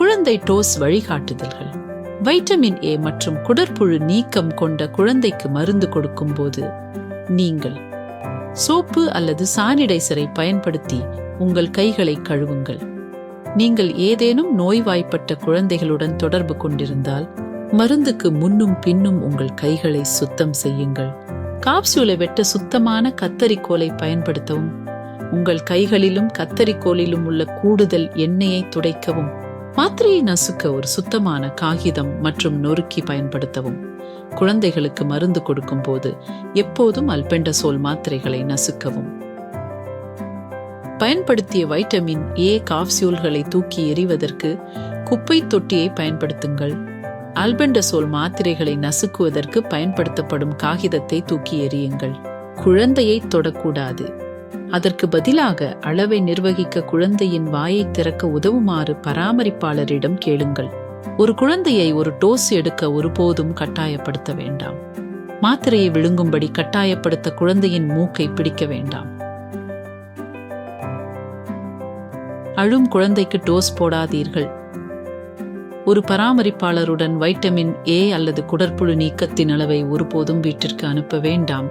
குழந்தை டோஸ் வழிகாட்டுதல்கள். Vitamin A மற்றும் குடற்புழு நீக்கம் கொண்ட குழந்தைக்கு மருந்து கொடுக்கும்போது நீங்கள் சோப்பு அல்லது சானிடைசரை பயன்படுத்தி உங்கள் கைகளை கழுவுங்கள். நீங்கள் ஏதேனும் நோய்வாய்ப்பட்ட குழந்தைகளுடன் தொடர்பு கொண்டிருந்தால் மருந்துக்கு முன்னும் பின்னும் உங்கள் கைகளை சுத்தம் செய்யுங்கள். காப்சூலை வெட்ட சுத்தமான கத்தரிக்கோலை பயன்படுத்தவும் உங்கள் கைகளிலும் கத்தரிக்கோலிலும் உள்ள கூடுதல் எண்ணெயை துடைக்கவும் மாத்திரையை நசுக்க ஒரு சுத்தமான காகிதம் மற்றும் நொறுக்கி பயன்படுத்தவும். குழந்தைகளுக்கு மருந்து கொடுக்கும்போது எப்போதும் அல்பெண்டசோல் மாத்திரைகளை நசுக்கவும். பயன்படுத்திய வைட்டமின் ஏ காப்சியூல்களை தூக்கி எறிவதற்கு குப்பை தொட்டியை பயன்படுத்துங்கள். ஆல்பெண்டசோல் மாத்திரைகளை நசுக்குவதற்கு பயன்படுத்தப்படும் காகிதத்தை தூக்கி எறியுங்கள். குழந்தையை தொடக்கூடாது. அதற்கு பதிலாக அளவை நிர்வகிக்க குழந்தையின் வாயை திறக்க உதவுமாறு பராமரிப்பாளரிடம் கேளுங்கள். ஒரு குழந்தையை ஒரு டோஸ் எடுக்க ஒருபோதும் கட்டாயப்படுத்த வேண்டாம். மாத்திரையை விழுங்கும்படி கட்டாயப்படுத்த குழந்தையின் மூக்கை பிடிக்க வேண்டாம். அழும் குழந்தைக்கு டோஸ் போடாதீர்கள். ஒரு பராமரிப்பாளருடன் வைட்டமின் ஏ அல்லது குடற்புழு நீக்கத்தின் அளவை ஒருபோதும் வீட்டிற்கு அனுப்ப வேண்டாம்.